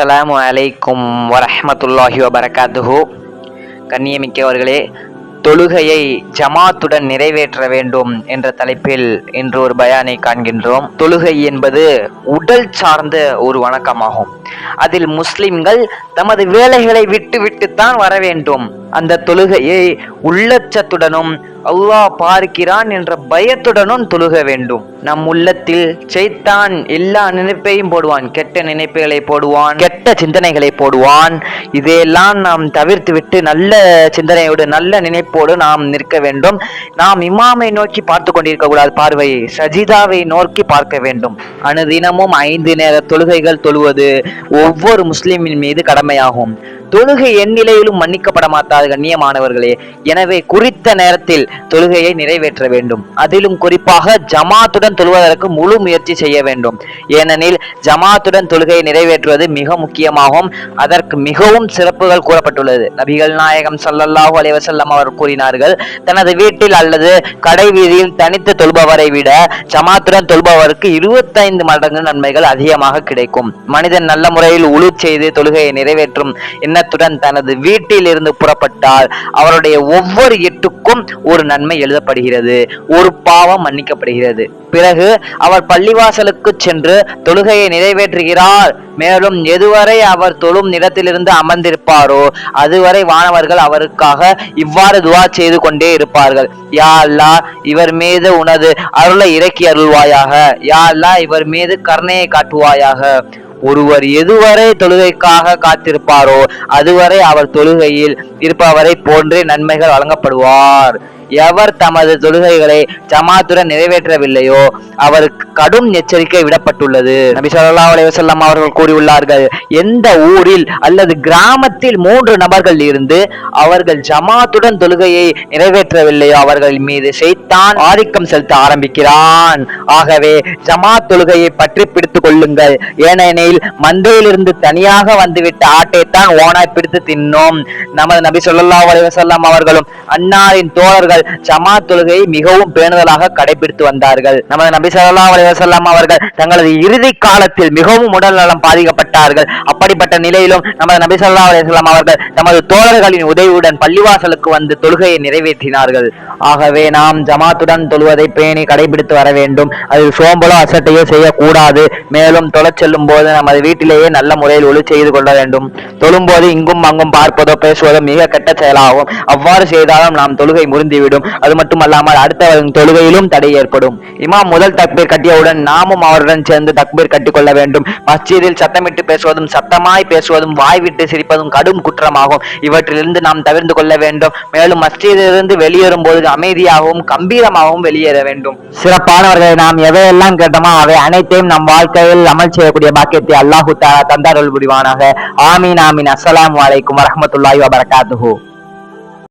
அஸ்ஸலாமு அலைக்கும் வரஹ்மத்துல்லாஹி வபரகாத்துஹு. கண்ணியமிக்கவர்களே தொழுகையை ஜமாத்துடன் நிறைவேற்ற வேண்டும் என்ற தலைப்பில் இன்று ஒரு பயானை காண்கின்றோம். தொழுகை என்பது உடல் சார்ந்த ஒரு வணக்கமாகும். அதில் முஸ்லிம்கள் தமது வேலைகளை விட்டு விட்டுத்தான் வர வேண்டும். அந்த தொழுகையை உள்ளச்சத்துடனும் அல்லாஹ் பார்க்கிறான் என்ற பயத்துடனும் தொழுக வேண்டும். நம் உள்ளத்தில் செய்தான் எல்லா நினைப்பையும் போடுவான் கெட்ட நினைப்புகளை போடுவான் கெட்ட சிந்தனைகளை போடுவான். இதையெல்லாம் நாம் தவிர்த்து விட்டு நல்ல சிந்தனையோடு நல்ல நினைப்போடு நாம் நிற்க வேண்டும். நாம் இமாமை நோக்கி பார்த்து கொண்டிருக்க கூடாது பார்வை சஜிதாவை நோக்கி பார்க்க வேண்டும். அனுதினமும் ஐந்து நேர தொழுகைகள் தொழுவது ஒவ்வொரு முஸ்லிமின் மீது கடமையாகும். தொழுகை எந்நிலையிலும் மன்னிக்கப்பட மாட்டாது கண்ணியமானவர்களே. எனவே குறித்த நேரத்தில் தொழுகையை நிறைவேற்ற வேண்டும். அதிலும் குறிப்பாக ஜமாத்துடன் தொழுவதற்கு முழு முயற்சி செய்ய வேண்டும். ஏனெனில் ஜமாத்துடன் தொழுகையை நிறைவேற்றுவது மிக முக்கியமாகும். அதற்கு மிகவும் சிறப்புகள் கூறப்பட்டுள்ளது. நபிகள் நாயகம் சல்லல்லாஹு அலைவசல்லம் அவர் கூறினார்கள் தனது வீட்டில் அல்லது கடை வீதியில் தனித்து தொழுபவரை விட ஜமாத்துடன் தொழுபவருக்கு இருபத்தைந்து மடங்கு நன்மைகள் அதிகமாக கிடைக்கும். மனிதன் நல்ல முறையில் உழு செய்து தொழுகையை நிறைவேற்றும். என்ன எண்ணத்துடன் தனது வீட்டில் இருந்து புறப்பட்டால் அவருடைய ஒவ்வொரு எட்டுக்கும் ஒரு நன்மை எழுதப்படுகிறது. ஒரு பாவம் மன்னிக்கப்படுகிறது. பிறகு அவர் பள்ளிவாசலுக்கு சென்று தொழுகையை நிறைவேற்றுகிறார். மேலும் எதுவரை அவர் தொழும் இடத்திலிருந்து அமர்ந்திருப்பாரோ அதுவரை வானவர்கள் அவருக்காக இவ்வாறு துவா செய்து கொண்டே இருப்பார்கள். யா அல்லாஹ் இவர் மீது உனது அருளை இறக்கி அருள்வாயாக. யா அல்லாஹ் இவர் மீது கருணையை காட்டுவாயாக. ஒருவர் எதுவரை தொழுகைக்காக காத்திருப்பாரோ அதுவரை அவர் தொழுகையில் இருப்பவரை போன்றே நன்மைகள் வழங்கப்படுவார். எவர் தமது தொழுகைகளை ஜமாத்துடன் நிறைவேற்றவில்லையோ அவருக்கு கடும் எச்சரிக்கை விடப்பட்டுள்ளது. நபி சொல்லா அலைஹி அவர்கள் கூறியுள்ளார்கள் எந்த ஊரில் அல்லது கிராமத்தில் மூன்று நபர்கள் இருந்து அவர்கள் ஜமாத்துடன் தொழுகையை நிறைவேற்றவில்லையோ அவர்கள் மீது செய்தான் ஆதிக்கம் செலுத்த ஆரம்பிக்கிறான். ஆகவே ஜமாத் தொழுகையை பற்றி பிடித்துக் கொள்ளுங்கள். ஏனெனில் மந்தையிலிருந்து தனியாக வந்துவிட்ட ஆட்டைத்தான் ஓனாய் பிடித்து தின்னோம். நமது நபி சொல்லா அலைஹி வஸல்லம் அவர்களும் அன்னாரின் தோழர்கள் ஜமா தொழுகையை மிகவும் பேணுதலாக கடைபிடித்து வந்தார்கள். நமது நபி சல்லா அலிவசல்லாம் அவர்கள் தங்களது இறுதி காலத்தில் மிகவும் உடல் நலம் பாதிக்கப்பட்டார்கள். அப்படிப்பட்ட நிலையிலும் நமது நபி சல்லா அலிவசல்லாம் அவர்கள் தமது தோழர்களின் உதவியுடன் பள்ளிவாசலுக்கு வந்து தொழுகையை நிறைவேற்றினார்கள். ஆகவே நாம் ஜமாத்துடன் தொழுவதை பேணி கடைபிடித்து வர வேண்டும். அதில் சோம்பலோ அசட்டையோ செய்யக்கூடாது. மேலும் தொலை செல்லும் போது நமது வீட்டிலேயே நல்ல முறையில் ஒளி செய்து கொள்ள வேண்டும். தொழும்போது இங்கும் அங்கும் பார்ப்பதோ பேசுவதோ மிக கெட்ட செயலாகும். அவ்வாறு செய்தாலும் நாம் தொழுகை முறிந்துவிடும். அது மட்டுமல்லாமல் அடுத்தவரின் தொழுகையிலும் தடை ஏற்படும். இமாம் முதல் தக்பீர் கட்டியவுடன் நாமும் அவருடன் சேர்ந்து தக்பீர் கட்டிக் கொள்ள வேண்டும். மஸ்ஜிதில் சத்தமிட்டு பேசுவதும் சத்தமாய் பேசுவதும் வாய் விட்டு சிரிப்பதும் கடும் குற்றமாகும். இவற்றிலிருந்து நாம் தவிர்த்து கொள்ள வேண்டும். மேலும் மஸ்ஜிதிலிருந்து வெளியேறும் போது அமைதியாகவும் கம்பீரமாகவும் வெளியேற வேண்டும். சிறப்பானவர்களை நாம் எவையெல்லாம் கேட்டோமோ அவை அனைத்தையும் நம் வாழ்க்கையில் அமல் செய்யக்கூடிய பாக்கியத்தை அல்லாஹு தாலா தந்தாருள் புரிவானாக. ஆமீன் ஆமீன். அஸ்லாம் அலைக்கும் வரமத்துல்லாஹி வபரகாத்துஹூ.